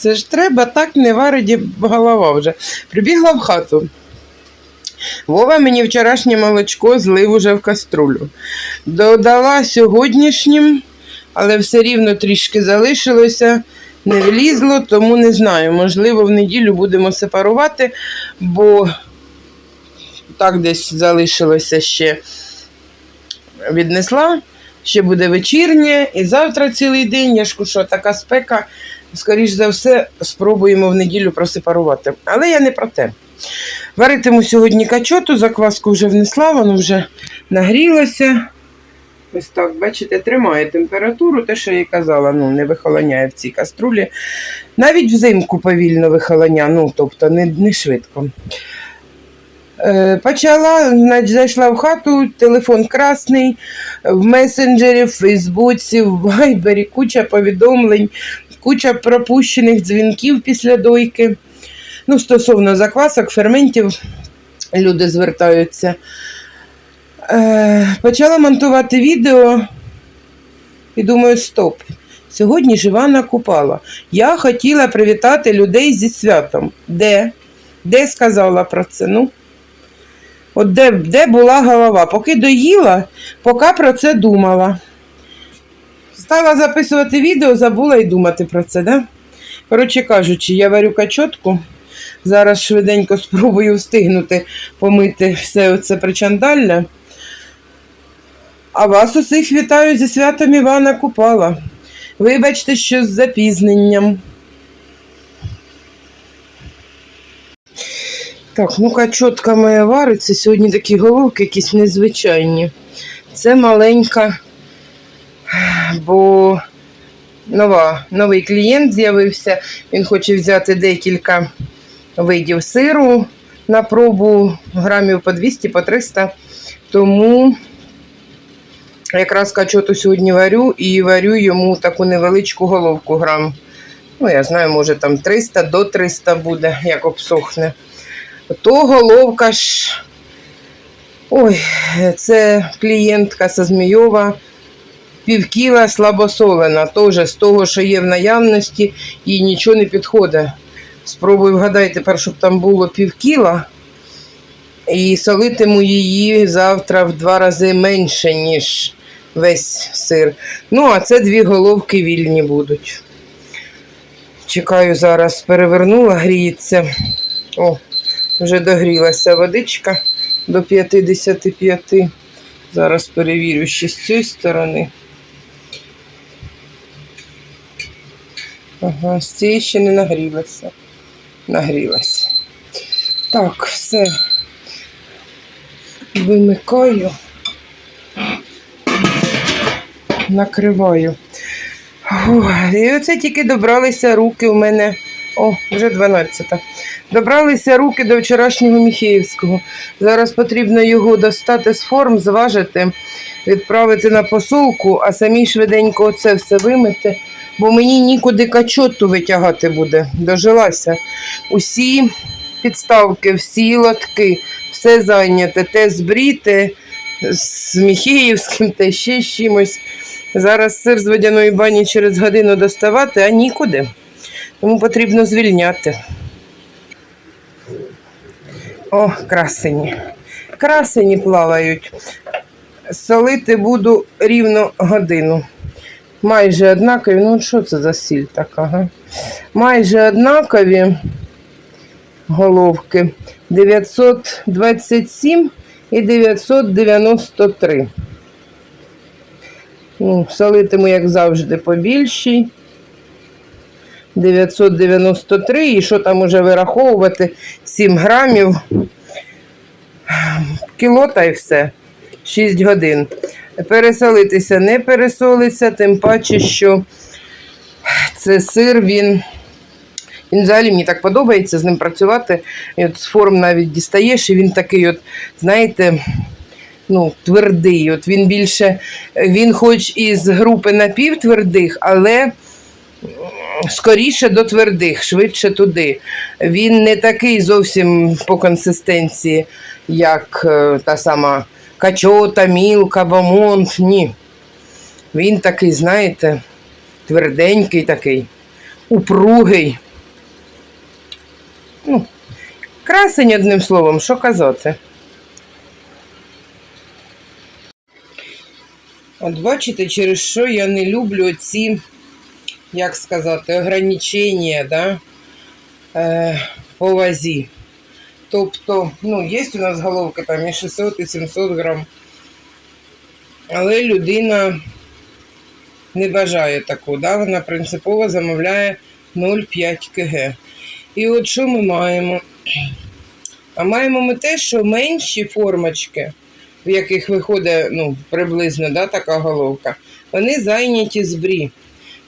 Це ж треба так не варить голова вже. Прибігла в хату. Вова мені вчорашнє молочко злив уже в каструлю. Додала сьогоднішнім, але все рівно трішки залишилося, не влізло, тому не знаю. Можливо, в неділю будемо сепарувати, бо так десь залишилося ще віднесла. Ще буде вечірнє і завтра цілий день. Я ж що така спека. Скоріш за все, спробуємо в неділю просепарувати. Але я не про те. Варитиму сьогодні качоту, закваску вже внесла, воно вже нагрілося. Ось так, бачите, тримає температуру, те, що я казала, ну, не вихолоняє в цій каструлі. Навіть взимку повільно вихолоня, ну, тобто не, не швидко. Е, Почала, значить, зайшла в хату, телефон красний, в месенджері, в Фейсбуці, в Вайбері, куча повідомлень, куча пропущених дзвінків після дойки. Ну, стосовно заквасок, ферментів, люди звертаються. Е, почала монтувати відео і думаю, стоп. Сьогодні ж Івана Купала. Я хотіла привітати людей зі святом. Де? Де сказала про це? Ну, От де, де була голова? Поки доїла, поки про це думала. Стала записувати відео, забула і думати про це, да? Коротше кажучи, я варю качотку. Зараз швиденько спробую встигнути помити все оце причандалля. А вас усіх вітаю зі святом Івана Купала. Вибачте, що з запізненням. Так, ну качотка моя вариться. Сьогодні такі головки якісь незвичайні. Це маленька, бо нова, новий клієнт з'явився. Він хоче взяти декілька видів сиру на пробу грамів по 200, по 300. Тому якраз качоту сьогодні варю і варю йому таку невеличку головку грам. Ну, я знаю, може там 300 до 300 буде, як обсохне. То головка ж. Ой, це клієнтка со Змійова. Півкіла слабосолена. Теж з того, що є в наявності, їй нічого не підходить. Спробую вгадати тепер, щоб там було півкіла. І солитиму її завтра в два рази менше, ніж весь сир. Ну, а це дві головки вільні будуть. Чекаю, зараз перевернула, гріється. О, вже догрілася водичка до 55. Зараз перевірю ще з цієї сторони. Ага, з цієї ще не нагрілася. Нагрілася. Так, все. Вимикаю. Накриваю. І оце тільки добралися руки у мене. О, вже 12. Добралися руки до вчорашнього Міхеївського. Зараз потрібно його достати з форм, зважити, відправити на посилку, а самі швиденько оце все вимити, бо мені нікуди качоту витягати буде. Дожилася. Усі підставки, всі лотки, все зайняте, те збріте з Міхеївським, те ще з чимось. Зараз сир з водяної бані через годину доставати, а нікуди. Тому потрібно звільняти. О, красені. Красені плавають. Солити буду рівно годину. Майже однакові. Ну, що це за сіль така? Га? Майже однакові головки. 927 і 993. Солитиму, як завжди, побільшій. 993. І що там уже вираховувати? 7 грамів. Кіло та й все. 6 годин. Пересолитися не пересолиться, тим паче, що це сир, він. Він взагалі мені так подобається з ним працювати. І от з форм навіть дістаєш, і він такий, от, знаєте, ну, твердий. От Він більше, він хоч із групи напівтвердих, але скоріше до твердих, швидше туди. Він не такий зовсім по консистенції, як е, та сама качота, мілка, бомонт. Ні. Він такий, знаєте, тверденький такий, упругий. Ну, красень, одним словом, що казати. От бачите, через що я не люблю ці, як сказати, ограничення, да, е, по вазі. Тобто, ну, є у нас головки там і 600, і 700 грам. Але людина не бажає таку, да? вона принципово замовляє 0,5 кг. І от що ми маємо? А маємо ми те, що менші формочки, в яких виходить ну, приблизно да, така головка, вони зайняті з брі.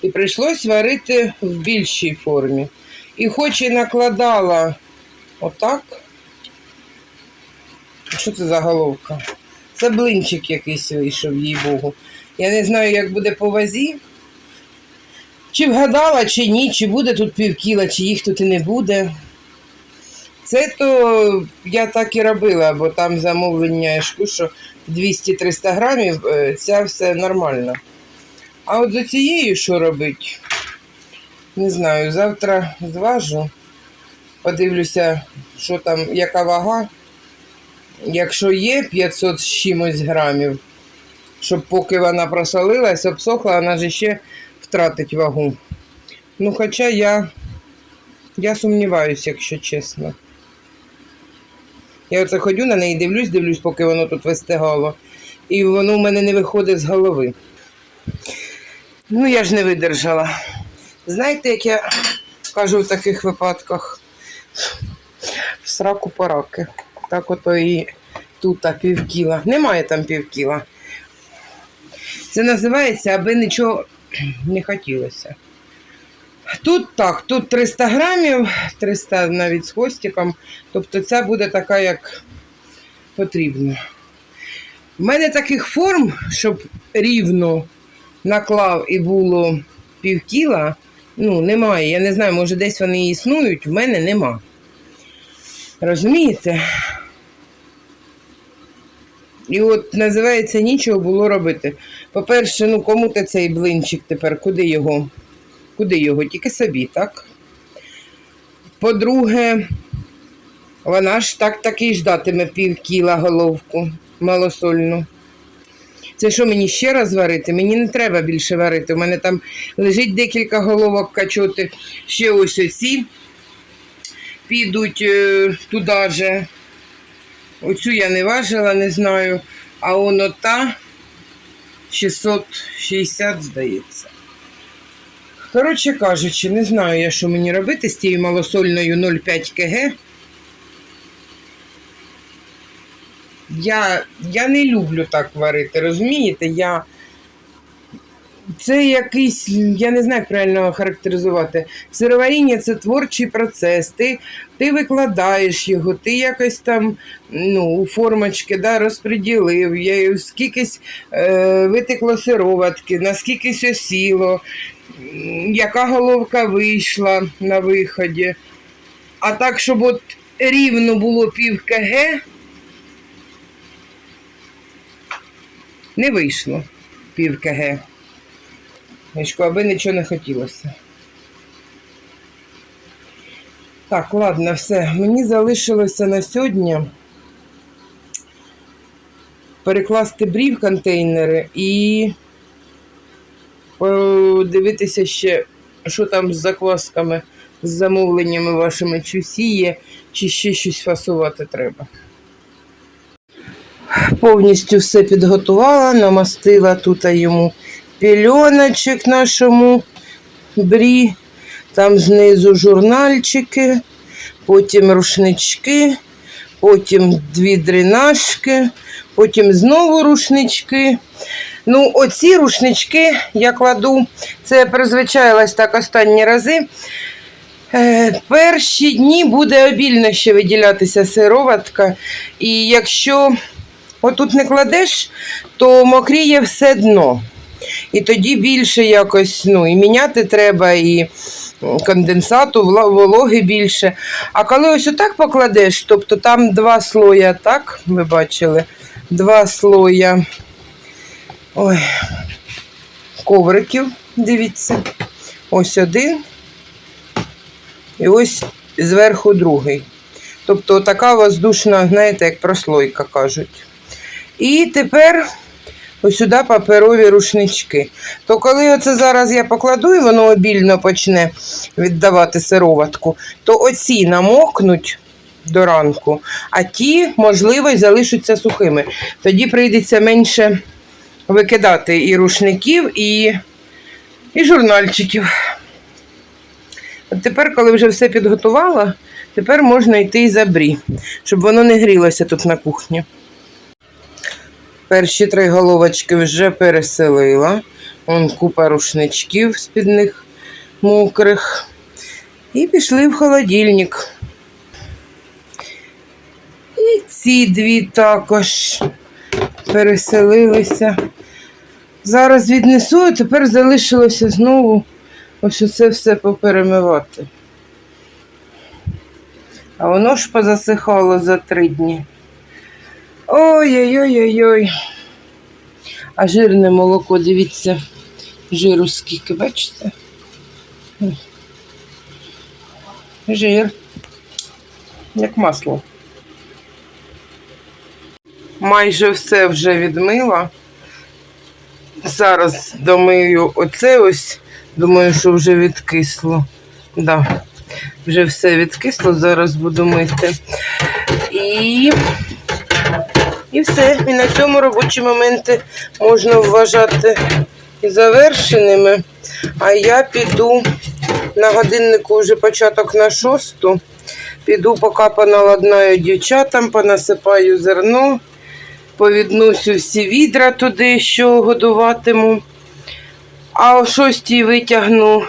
І прийшлось варити в більшій формі. І хоч і накладала отак. Що це за головка? Це блинчик якийсь вийшов, їй Богу. Я не знаю, як буде по вазі. Чи вгадала, чи ні, чи буде тут півкіла, чи їх тут і не буде. Це то я так і робила, бо там замовлення ж що 200-300 грамів, це все нормально. А от за цією що робить? Не знаю, завтра зважу, подивлюся, що там, яка вага. Якщо є 500 з чимось грамів, щоб поки вона просолилась, обсохла, вона ж ще втратить вагу. Ну, хоча я, я сумніваюся, якщо чесно. Я оце ходю на неї, дивлюсь, дивлюсь, поки воно тут вистигало. І воно в мене не виходить з голови. Ну, я ж не видержала. Знаєте, як я кажу в таких випадках? В сраку пораки. Так ото і тут півкіла. Немає там півкіла. Це називається, аби нічого не хотілося. Тут так, тут 300 грамів, 300 навіть з хвостиком. Тобто ця буде така, як потрібно. У мене таких форм, щоб рівно наклав і було півкіла, ну, немає. Я не знаю, може десь вони існують, в мене нема. Розумієте? І от називається нічого було робити. По-перше, ну кому ти цей блинчик тепер? Куди його? Куди його? Тільки собі, так? По-друге, вона ж так таки ждатиме пів кіла головку малосольну. Це що мені ще раз варити? Мені не треба більше варити. У мене там лежить декілька головок качоти. Ще ось оці підуть е, туди же. Оцю я не важила, не знаю. А воно та 660, здається. Коротше кажучи, не знаю я, що мені робити з тією малосольною 0,5 кг. Я, я не люблю так варити, розумієте? Я... Це якийсь, я не знаю, як правильно характеризувати. Сироваріння це творчий процес. Ти, ти викладаєш його, ти якось там ну, у формочки да, розподілив, скількись е, витекло сироватки, наскількись осіло, яка головка вийшла на виході. А так, щоб от рівно було пів КГ, не вийшло пів КГ. Мішко, аби нічого не хотілося. Так, ладно, все. Мені залишилося на сьогодні перекласти брі в контейнери і подивитися ще, що там з заквасками, з замовленнями вашими, чи сіє, чи ще щось фасувати треба. Повністю все підготувала, намастила тут йому пільоночок нашому брі, там знизу журнальчики, потім рушнички, потім дві дренажки, потім знову рушнички. Ну, оці рушнички я кладу, це я призвичаїлась так останні рази. Е, перші дні буде обільно ще виділятися сироватка. І якщо отут не кладеш, то мокріє все дно. І тоді більше якось ну, і міняти треба, і конденсату, вологи більше. А коли ось отак покладеш, тобто там два слоя, так, ви бачили, два слоя ой, ковриків, дивіться. Ось один. І ось зверху другий. Тобто така воздушна, знаєте, як прослойка кажуть. І тепер ось сюди паперові рушнички. То коли оце зараз я покладу і воно обільно почне віддавати сироватку, то оці намокнуть до ранку, а ті, можливо, залишаться сухими. Тоді прийдеться менше викидати і рушників, і, і журнальчиків. От тепер, коли вже все підготувала, тепер можна йти і за брі, щоб воно не грілося тут на кухні. Перші три головочки вже переселила. Вон купа рушничків з-під них мокрих. І пішли в холодильник. І ці дві також переселилися. Зараз віднесу, а тепер залишилося знову ось оце все поперемивати. А воно ж позасихало за три дні. Ой-ой-ой-ой-ой. А жирне молоко, дивіться, жиру скільки, бачите? Жир. Як масло. Майже все вже відмила. Зараз домию оце ось. Думаю, що вже відкисло. Да. Вже все відкисло, зараз буду мити. І і все. І на цьому робочі моменти можна вважати завершеними. А я піду на годиннику вже початок на шосту. Піду, поки поналаднаю дівчатам, понасипаю зерно, повідносю всі відра туди, що годуватиму. А о шостій витягну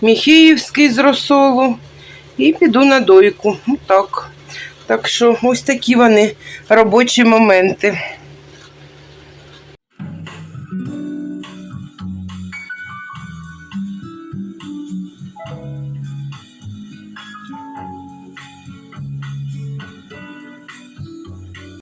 Міхіївський з розсолу і піду на дойку. Отак. так. Так що ось такі вони робочі моменти.